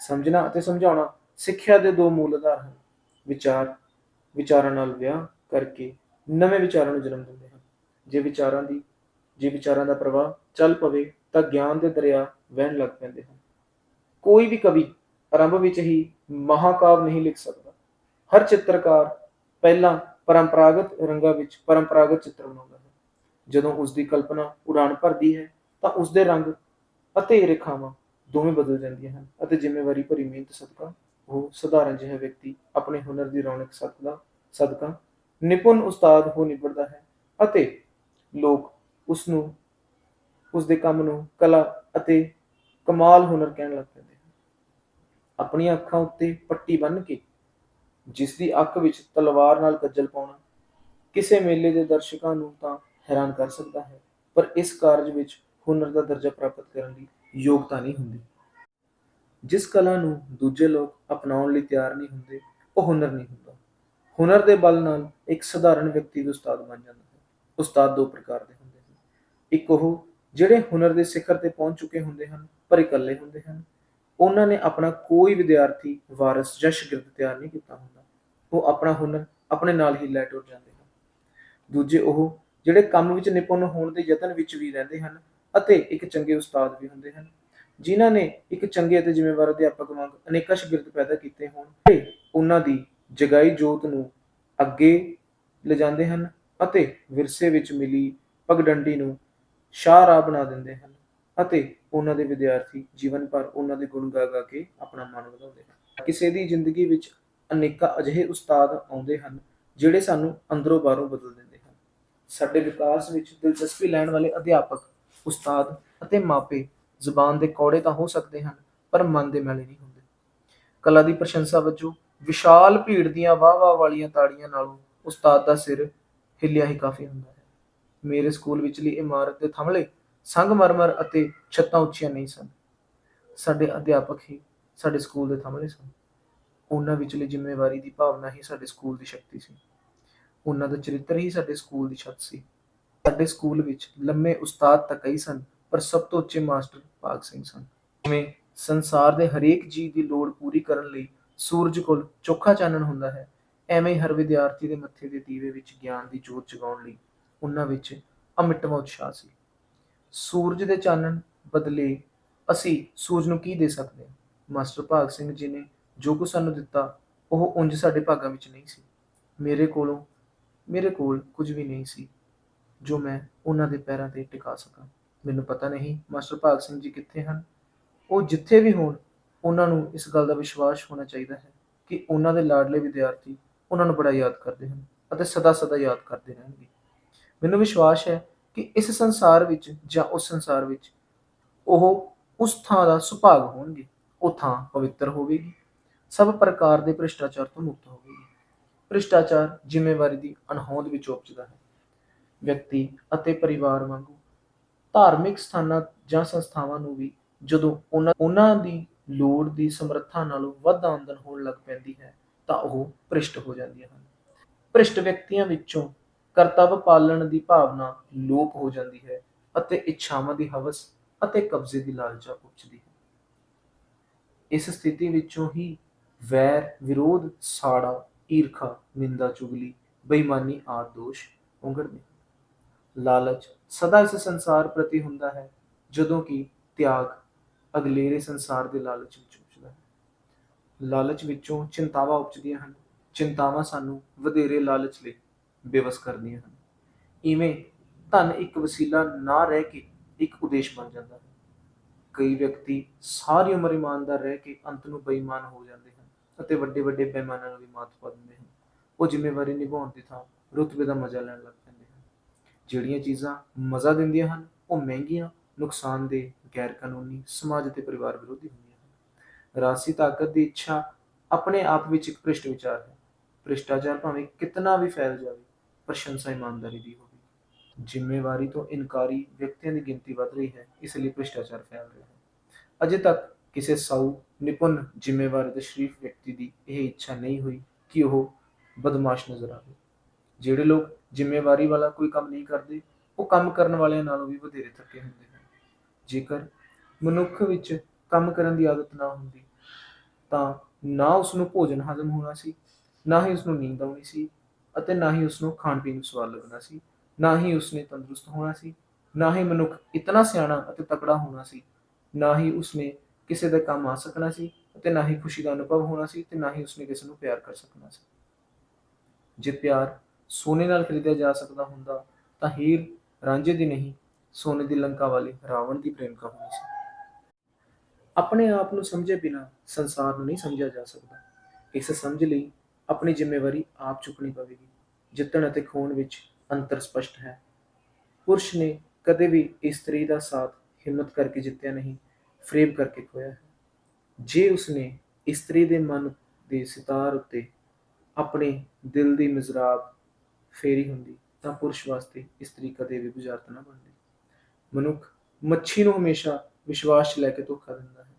ਸਮਝਣਾ ਅਤੇ ਸਮਝਾਉਣਾ ਸਿੱਖਿਆ ਦੇ ਦੋ ਮੂਲ ਆਧਾਰ ਹਨ। ਵਿਚਾਰ, ਵਿਚਾਰਾਂ ਨਾਲ ਵਿਆਹ ਕਰਕੇ ਨਵੇਂ ਵਿਚਾਰਾਂ ਨੂੰ ਜਨਮ ਦਿੰਦੇ ਹਨ। ਜੇ ਵਿਚਾਰਾਂ ਦੀ, ਜੇ ਵਿਚਾਰਾਂ ਦਾ ਪ੍ਰਵਾਹ ਚੱਲ ਪਵੇ ਤਾਂ ਗਿਆਨ ਦੇ ਦਰਿਆ ਵਹਿਣ ਲੱਗ ਪੈਂਦੇ ਹਨ। ਕੋਈ ਵੀ ਕਵੀ ਆਰੰਭ ਵਿੱਚ ਹੀ ਮਹਾਕਾਵ ਨਹੀਂ ਲਿਖ ਸਕਦਾ। ਹਰ ਚਿੱਤਰਕਾਰ ਪਹਿਲਾਂ ਪਰੰਪਰਾਗਤ ਰੰਗਾਂ ਵਿੱਚ ਪਰੰਪਰਾਗਤ ਚਿੱਤਰ ਬਣਾਉਂਦਾ ਹੈ। ਜਦੋਂ ਉਸ ਦੀ ਕਲਪਨਾ ਉਡਾਨ ਭਰਦੀ ਹੈ, ਤਾਂ ਉਸ ਦੇ ਰੰਗ ਅਤੇ ਰੇਖਾਵਾਂ ਦੋਵੇਂ ਬਦਲ ਜਾਂਦੀਆਂ ਹਨ ਅਤੇ ਜ਼ਿੰਮੇਵਾਰੀ ਭਰੀ ਮਿਹਨਤ ਸਦਕਾ ਉਹ ਸਧਾਰਨ ਜਿਹਾ ਵਿਅਕਤੀ ਆਪਣੇ ਹੁਨਰ ਦੀ ਰੌਣਕ ਸਦਕਾ ਸਦਕਾ ਨਿਪੁੰਨ ਉਸਤਾਦ ਹੋ ਨਿਬੜਦਾ ਹੈ ਅਤੇ ਲੋਕ ਉਸ ਨੂੰ ਉਸ ਦੇ ਕੰਮ ਨੂੰ ਕਲਾ ਅਤੇ ਕਮਾਲ ਹੁਨਰ ਕਹਿਣ ਲੱਗ ਪੈਂਦੇ ਹਨ। ਆਪਣੀਆਂ ਅੱਖਾਂ ਉੱਤੇ ਪੱਟੀ ਬੰਨ੍ਹ ਕੇ ਜਿਸ ਦੀ ਅੱਖ ਵਿੱਚ ਤਲਵਾਰ ਨਾਲ ਕੱਜਲ ਪਾਉਣਾ ਕਿਸੇ ਮੇਲੇ ਦੇ ਦਰਸ਼ਕਾਂ ਨੂੰ ਤਾਂ ਹੈਰਾਨ ਕਰ ਸਕਦਾ ਹੈ, ਪਰ ਇਸ ਕਾਰਜ ਵਿੱਚ ਹੁਨਰ ਦਾ ਦਰਜਾ ਪ੍ਰਾਪਤ ਕਰਨ ਲਈ ਯੋਗਤਾ ਨਹੀਂ ਹੁੰਦੀ। ਜਿਸ ਕਲਾ ਨੂੰ ਦੂਜੇ ਲੋਕ ਅਪਣਾਉਣ ਲਈ ਤਿਆਰ ਨਹੀਂ ਹੁੰਦੇ, ਉਹ ਹੁਨਰ ਨਹੀਂ ਹੁੰਦਾ। ਹੁਨਰ ਦੇ ਬਲ ਨਾਲ ਇੱਕ ਸਧਾਰਨ ਵਿਅਕਤੀ ਵੀ ਉਸਤਾਦ ਬਣ ਜਾਂਦਾ ਹੈ। ਉਸਤਾਦ ਦੋ ਪ੍ਰਕਾਰ ਦੇ ਹੁੰਦੇ ਹਨ। ਇੱਕ ਉਹ ਜਿਹੜੇ ਹੁਨਰ ਦੇ ਸਿਖਰ ਤੇ ਪਹੁੰਚ ਚੁੱਕੇ ਹੁੰਦੇ ਹਨ, ਪਰ ਇਕੱਲੇ ਹੁੰਦੇ ਹਨ। ਉਹਨਾਂ ਨੇ ਆਪਣਾ ਕੋਈ ਵਿਦਿਆਰਥੀ ਵਾਰਸ ਜਾਂ ਸ਼ਾਗਿਰਦ ਤਿਆਰ ਨਹੀਂ ਕੀਤਾ ਹੁੰਦਾ। ਉਹ ਆਪਣਾ ਹੁਨਰ ਆਪਣੇ ਨਾਲ ਹੀ ਲੈ ਟੁਰ ਜਾਂਦੇ ਹਨ। ਦੂਜੇ ਉਹ ਜਿਹੜੇ ਕੰਮ ਵਿੱਚ ਨਿਪੁੰਨ ਹੋਣ ਦੇ ਯਤਨ ਵਿੱਚ ਵੀ ਰਹਿੰਦੇ ਹਨ ਅਤੇ ਇੱਕ ਚੰਗੇ ਉਸਤਾਦ ਵੀ ਹੁੰਦੇ ਹਨ, ਜਿਨ੍ਹਾਂ ਨੇ ਇੱਕ ਚੰਗੇ ਅਤੇ ਜ਼ਿੰਮੇਵਾਰ ਅਧਿਆਪਕ ਵਾਂਗ ਅਨੇਕਾਂ ਸ਼ਾਗਿਰਦ ਪੈਦਾ ਕੀਤੇ ਹੋਣ ਤੇ ਉਹਨਾਂ ਦੀ ਜਗਾਈ ਜੋਤ ਨੂੰ ਅੱਗੇ ਲਿਜਾਂਦੇ ਹਨ ਅਤੇ ਵਿਰਸੇ ਵਿੱਚ ਮਿਲੀ ਪਗਡੰਡੀ ਨੂੰ ਸ਼ਾਹਰਾਹ ਬਣਾ ਦਿੰਦੇ ਹਨ। ਅਤੇ ਉਹਨਾਂ ਦੇ ਵਿਦਿਆਰਥੀ ਜੀਵਨ ਭਰ ਉਹਨਾਂ ਦੇ ਗੁਣ ਗਾ ਗਾ ਕੇ ਆਪਣਾ ਮਨ ਵਧਾਉਂਦੇ ਹਨ। ਕਿਸੇ ਦੀ ਜ਼ਿੰਦਗੀ ਵਿੱਚ ਅਨੇਕਾਂ ਅਜਿਹੇ ਉਸਤਾਦ ਆਉਂਦੇ ਹਨ, ਜਿਹੜੇ ਸਾਨੂੰ ਅੰਦਰੋਂ ਬਾਹਰੋਂ ਬਦਲ ਦਿੰਦੇ ਹਨ। ਸਾਡੇ ਵਿਕਾਸ ਵਿੱਚ ਦਿਲਚਸਪੀ ਲੈਣ ਵਾਲੇ ਅਧਿਆਪਕ, ਉਸਤਾਦ ਅਤੇ ਮਾਪੇ ਜ਼ੁਬਾਨ ਦੇ ਕੌੜੇ ਤਾਂ ਹੋ ਸਕਦੇ ਹਨ, ਪਰ ਮਨ ਦੇ ਮੈਲੇ ਨਹੀਂ ਹੁੰਦੇ। ਕਲਾ ਦੀ ਪ੍ਰਸ਼ੰਸਾ ਵਜੋਂ ਵਿਸ਼ਾਲ ਭੀੜ ਦੀਆਂ ਵਾਹ-ਵਾਹ ਵਾਲੀਆਂ ਤਾੜੀਆਂ ਨਾਲੋਂ ਉਸਤਾਦ ਦਾ ਸਿਰ ਹਿੱਲਿਆ ਹੀ ਕਾਫੀ ਹੁੰਦਾ ਹੈ। ਮੇਰੇ ਸਕੂਲ ਵਿਚਲੀ ਇਮਾਰਤ ਦੇ ਥੰਮਲੇ ਸੰਗਮਰਮਰ ਅਤੇ ਛੱਤਾਂ ਉੱਚੀਆਂ ਨਹੀਂ ਸਨ। ਸਾਡੇ ਅਧਿਆਪਕ ਹੀ ਸਾਡੇ ਸਕੂਲ ਦੇ ਥੰਮਲੇ ਸਨ। ਉਹਨਾਂ ਵਿਚਲੀ ਜ਼ਿੰਮੇਵਾਰੀ ਦੀ ਭਾਵਨਾ ਹੀ ਸਾਡੇ ਸਕੂਲ ਦੀ ਸ਼ਕਤੀ ਸੀ। ਉਹਨਾਂ ਦਾ ਚਰਿੱਤਰ ਹੀ ਸਾਡੇ ਸਕੂਲ ਦੀ ਛੱਤ ਸੀ। ਸਾਡੇ ਸਕੂਲ ਵਿੱਚ ਲੰਮੇ ਉਸਤਾਦ ਤਾਂ ਕਈ ਸਨ, ਪਰ ਸਭ ਤੋਂ ਉੱਚੇ ਮਾਸਟਰ ਭਾਗ ਸਿੰਘ ਸਨ। ਜਿਵੇਂ ਸੰਸਾਰ ਦੇ ਹਰੇਕ ਜੀਵ ਦੀ ਲੋੜ ਪੂਰੀ ਕਰਨ ਲਈ ਸੂਰਜ ਕੋਲ ਚੋਖਾ ਚਾਨਣ ਹੁੰਦਾ ਹੈ, ਐਵੇਂ ਹਰ ਵਿਦਿਆਰਥੀ ਦੇ ਮੱਥੇ ਦੇ ਦੀਵੇ ਵਿੱਚ ਗਿਆਨ ਦੀ ਜੋਤ ਜਗਾਉਣ ਲਈ ਉਹਨਾਂ ਵਿੱਚ ਅਮਿੱਟਵਾ ਉਤਸ਼ਾਹ ਸੀ। ਸੂਰਜ ਦੇ ਚਾਨਣ ਬਦਲੇ ਅਸੀਂ ਸੂਰਜ ਨੂੰ ਕੀ ਦੇ ਸਕਦੇ ਹਾਂ? ਮਾਸਟਰ ਭਾਗ ਸਿੰਘ ਜੀ ਨੇ ਜੋ ਕੁਝ ਸਾਨੂੰ ਦਿੱਤਾ, ਉਹ ਉਂਝ ਸਾਡੇ ਭਾਗਾਂ ਵਿੱਚ ਨਹੀਂ ਸੀ। ਮੇਰੇ ਕੋਲੋਂ, ਮੇਰੇ ਕੋਲ ਕੁਝ ਵੀ ਨਹੀਂ ਸੀ, ਜੋ ਮੈਂ ਉਹਨਾਂ ਦੇ ਪੈਰਾਂ ਤੇ ਟਿਕਾ ਸਕਾਂ। ਮੈਨੂੰ ਪਤਾ ਨਹੀਂ ਮਾਸਟਰ ਭਾਗ ਸਿੰਘ ਜੀ ਕਿੱਥੇ ਹਨ। ਉਹ ਜਿੱਥੇ ਵੀ ਹੋਣ, ਉਹਨਾਂ ਨੂੰ ਇਸ ਗੱਲ ਦਾ ਵਿਸ਼ਵਾਸ ਹੋਣਾ ਚਾਹੀਦਾ ਹੈ ਕਿ ਉਹਨਾਂ ਦੇ ਲਾਡਲੇ ਵਿਦਿਆਰਥੀ ਉਹਨਾਂ ਨੂੰ ਬੜਾ ਯਾਦ ਕਰਦੇ ਹਨ ਅਤੇ ਸਦਾ ਸਦਾ ਯਾਦ ਕਰਦੇ ਰਹਿਣਗੇ। ਮੈਨੂੰ ਵਿਸ਼ਵਾਸ ਹੈ ਕਿ ਇਸ ਸੰਸਾਰ ਵਿੱਚ ਜਾਂ ਉਸ ਸੰਸਾਰ ਵਿੱਚ ਉਹ ਉਸ ਥਾਂ ਦਾ ਸੁਭਾਗ ਹੋਣਗੇ, ਉਹ ਥਾਂ ਪਵਿੱਤਰ ਹੋਵੇਗੀ। ਸਭ ਪ੍ਰਕਾਰ ਦੇ ਭ੍ਰਿਸ਼ਟਾਚਾਰ ਤੋਂ ਮੁਕਤ ਹੋਵੇਗੀ। ਭ੍ਰਿਸ਼ਟਾਚਾਰ ਜ਼ਿੰਮੇਵਾਰੀ ਦੀ ਅਣਹੋਂਦ ਵਿੱਚ ਉਪਜਦਾ ਹੈ। ਵਿਅਕਤੀ ਅਤੇ ਪਰਿਵਾਰ ਵਾਂਗੂ ਧਾਰਮਿਕ ਸਥਾਨਾਂ ਜਾਂ ਸੰਸਥਾਵਾਂ ਨੂੰ ਵੀ ਜਦੋਂ ਉਹਨਾਂ ਉਹਨਾਂ ਦੀ ਲੋੜ ਦੀ ਸਮਰੱਥਾ ਨਾਲੋਂ ਵੱਧ ਆਮਦਨ ਹੋਣ ਲੱਗ ਪੈਂਦੀ ਹੈ, ਤਾਂ ਉਹ ਭ੍ਰਿਸ਼ਟ ਹੋ ਜਾਂਦੀਆਂ ਹਨ। ਭ੍ਰਿਸ਼ਟ ਵਿਅਕਤੀਆਂ ਵਿੱਚੋਂ ਕਰਤੱਵ ਪਾਲਣ ਦੀ ਭਾਵਨਾ ਲੋਪ ਹੋ ਜਾਂਦੀ ਹੈ ਅਤੇ ਇੱਛਾਵਾਂ ਦੀ ਹਵਸ ਅਤੇ ਕਬਜ਼ੇ ਦੀ ਲਾਲਚਾ ਉਪਜਦੀ ਹੈ। ਇਸ ਸਥਿਤੀ ਵਿੱਚੋਂ ਹੀ ਵੈਰ, ਵਿਰੋਧ, ਸਾੜਾ, ਈਰਖਾ, ਨਿੰਦਾ, ਚੁਗਲੀ, ਬੇਈਮਾਨੀ ਆਦਿ ਦੋਸ਼ ਉਗੜਦੇ ਲਾਲਚ ਸਦਾ ਇਸ ਸੰਸਾਰ ਪ੍ਰਤੀ ਹੁੰਦਾ ਹੈ, ਜਦੋਂ ਕਿ ਤਿਆਗ ਅਗਲੇਰੇ ਸੰਸਾਰ ਦੇ ਲਾਲਚ ਵਿੱਚ ਉਪਜਦਾ ਹੈ। ਲਾਲਚ ਵਿੱਚੋਂ ਚਿੰਤਾਵਾਂ ਉਪਜਦੀਆਂ ਹਨ। ਚਿੰਤਾਵਾਂ ਸਾਨੂੰ ਵਧੇਰੇ ਲਾਲਚ ਲਈ ਬੇਵਸ ਕਰਦੀਆਂ ਹਨ। ਇਵੇਂ ਧਨ ਇੱਕ ਵਸੀਲਾ ਨਾ ਰਹਿ ਕੇ ਇੱਕ ਉਦੇਸ਼ ਬਣ ਜਾਂਦਾ ਹੈ। ਕਈ ਵਿਅਕਤੀ ਸਾਰੀ ਉਮਰ ਇਮਾਨਦਾਰ ਰਹਿ ਕੇ ਅੰਤ ਨੂੰ ਬੇਈਮਾਨ ਹੋ ਜਾਂਦੇ ਹਨ ਅਤੇ ਵੱਡੇ ਵੱਡੇ ਬੇਈਮਾਨਾਂ ਨੂੰ ਵੀ ਮਾਤ ਪਾ ਦਿੰਦੇ ਹਨ। ਉਹ ਜ਼ਿੰਮੇਵਾਰੀ ਨਿਭਾਉਣ ਦੀ ਥਾਂ ਰੁਤਬੇ ਦਾ ਮਜ਼ਾ ਲੈਣ ਲੱਗ ਪੈਂਦੇ ਹਨ। ਜਿਹੜੀਆਂ ਚੀਜ਼ਾਂ ਮਜ਼ਾ ਦਿੰਦੀਆਂ ਹਨ, ਉਹ ਮਹਿੰਗੀਆਂ, ਨੁਕਸਾਨਦੇਹ ਗੈਰ ਕਾਨੂੰਨੀ ਸਮਾਜ ਅਤੇ ਪਰਿਵਾਰ ਵਿਰੋਧੀ ਹੁੰਦੀਆਂ ਹਨ। ਰਾਸੀ ਤਾਕਤ ਦੀ ਇੱਛਾ ਆਪਣੇ ਆਪ ਵਿੱਚ ਇੱਕ ਭ੍ਰਿਸ਼ਟ ਵਿਚਾਰ ਹੈ। ਭ੍ਰਿਸ਼ਟਾਚਾਰ ਭਾਵੇਂ ਕਿਤਨਾ ਵੀ ਫੈਲ ਜਾਵੇ ਪ੍ਰਸ਼ੰਸਾ ਇਮਾਨਦਾਰੀ ਦੀ ਹੋਵੇ। ਜ਼ਿੰਮੇਵਾਰੀ ਤੋਂ ਇਨਕਾਰੀ ਵਿਅਕਤੀਆਂ ਦੀ ਗਿਣਤੀ ਵੱਧ ਰਹੀ ਹੈ, ਇਸ ਲਈ ਭ੍ਰਿਸ਼ਟਾਚਾਰ ਫੈਲ ਰਿਹਾ ਹੈ। ਅਜੇ ਤੱਕ ਕਿਸੇ ਸਾਊ, ਨਿਪੁੰਨ, ਜ਼ਿੰਮੇਵਾਰ ਅਤੇ ਸ਼ਰੀਫ ਵਿਅਕਤੀ ਦੀ ਇਹ ਇੱਛਾ ਨਹੀਂ ਹੋਈ ਕਿ ਉਹ ਬਦਮਾਸ਼ ਨਜ਼ਰ ਆਵੇ। ਜਿਹੜੇ ਲੋਕ ਜ਼ਿੰਮੇਵਾਰੀ ਵਾਲਾ ਕੋਈ ਕੰਮ ਨਹੀਂ ਕਰਦੇ, ਉਹ ਕੰਮ ਕਰਨ ਵਾਲਿਆਂ ਨਾਲੋਂ ਵੀ ਵਧੇਰੇ ਥੱਕੇ ਹੁੰਦੇ ਹਨ। ਜੇਕਰ ਮਨੁੱਖ ਵਿੱਚ ਕੰਮ ਕਰਨ ਦੀ ਆਦਤ ਨਾ ਹੁੰਦੀ, ਤਾਂ ਨਾ ਉਸ ਨੂੰ ਭੋਜਨ ਹਜ਼ਮ ਹੋਣਾ ਸੀ, ਨਾ ਹੀ ਉਸ ਨੂੰ ਨੀਂਦ ਆਉਣੀ ਸੀ ਅਤੇ ਨਾ ਹੀ ਉਸ ਨੂੰ ਖਾਣ ਪੀਣ ਨੂੰ ਸਵਾਦ ਲੱਗਣਾ ਸੀ, ਨਾ ਹੀ ਉਸ ਨੇ ਤੰਦਰੁਸਤ ਹੋਣਾ ਸੀ, ਨਾ ਹੀ ਮਨੁੱਖ ਇਤਨਾ ਸਿਆਣਾ ਅਤੇ ਤਕੜਾ ਹੋਣਾ ਸੀ, ਨਾ ਹੀ ਉਸ ਨੇ ਕਿਸੇ ਦਾ ਕੰਮ ਆ ਸਕਣਾ ਸੀ ਅਤੇ ਨਾ ਹੀ ਖੁਸ਼ੀ ਦਾ ਅਨੁਭਵ ਹੋਣਾ ਸੀ ਤੇ ਨਾ ਹੀ ਉਸ ਨੇ ਕਿਸੇ ਨੂੰ ਪਿਆਰ ਕਰ ਸਕਣਾ ਸੀ। ਜੇ ਪਿਆਰ ਸੋਨੇ ਨਾਲ ਖਰੀਦਿਆ ਜਾ ਸਕਦਾ ਹੁੰਦਾ, ਤਾਂ ਹੀਰ ਰਾਂਝੇ ਦੀ ਨਹੀਂ, ਸੋਨੇ ਦੀ ਲੰਕਾ ਵਾਲੇ ਰਾਵਣ ਦੀ ਪ੍ਰੇਮਿਕਾ ਹੋਣੀ ਸੀ। ਆਪਣੇ ਆਪ ਨੂੰ ਸਮਝੇ ਬਿਨਾ ਸੰਸਾਰ ਨੂੰ ਨਹੀਂ ਸਮਝਿਆ ਜਾ ਸਕਦਾ। ਇਸ ਸਮਝ ਲਈ ਆਪਣੀ ਜ਼ਿੰਮੇਵਾਰੀ ਆਪ ਚੁੱਕਣੀ ਪਵੇਗੀ। ਜਿੱਤਣ ਅਤੇ ਖੋਣ ਵਿੱਚ ਅੰਤਰ ਸਪਸ਼ਟ ਹੈ। ਪੁਰਸ਼ ਨੇ ਕਦੇ ਵੀ ਇਸਤਰੀ ਦਾ ਸਾਥ ਹਿੰਮਤ ਕਰਕੇ ਜਿੱਤਿਆ ਨਹੀਂ, ਫਰੇਬ ਕਰਕੇ ਖੋਇਆ ਹੈ। ਜੇ ਉਸਨੇ ਇਸਤਰੀ ਦੇ ਮਨ ਦੇ ਸਿਤਾਰ ਉੱਤੇ ਆਪਣੇ ਦਿਲ ਦੀ ਮਜ਼ਰਾਬ ਫੇਰੀ ਹੁੰਦੀ, ਤਾਂ ਪੁਰਸ਼ ਵਾਸਤੇ ਇਸਤਰੀ ਕਦੇ ਵੀ ਬੁਝਾਰਤ ਨਾ ਬਣਦੀ। ਮਨੁੱਖ ਮੱਛੀ ਨੂੰ ਹਮੇਸ਼ਾ ਵਿਸ਼ਵਾਸ 'ਚ ਲੈ ਕੇ ਧੋਖਾ ਦਿੰਦਾ ਹੈ।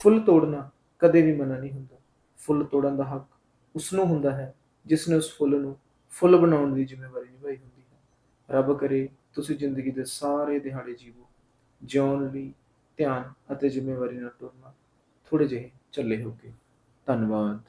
ਫੁੱਲ ਤੋੜਨਾ ਕਦੇ ਵੀ ਮਨਾ ਨਹੀਂ ਹੁੰਦਾ। ਫੁੱਲ ਤੋੜਨ ਦਾ ਹੱਕ ਉਸ ਨੂੰ ਹੁੰਦਾ ਹੈ ਜਿਸ ਨੇ ਉਸ ਫੁੱਲ ਨੂੰ ਫੁੱਲ ਬਣਾਉਣ ਦੀ ਜ਼ਿੰਮੇਵਾਰੀ ਨਿਭਾਈ ਹੁੰਦੀ ਹੈ। ਰੱਬ ਕਰੇ, ਤੁਸੀਂ ਜ਼ਿੰਦਗੀ ਦੇ ਸਾਰੇ ਦਿਹਾੜੇ ਜੀਵੋ। ਜਿਉਣ ਲਈ ਧਿਆਨ ਅਤੇ ਜ਼ਿੰਮੇਵਾਰੀ ਨਾਲ ਤੁਰਨਾ ਥੋੜੇ ਜਿਹੇ ਚੱਲੇ ਹੋ ਕੇ ਧੰਨਵਾਦ।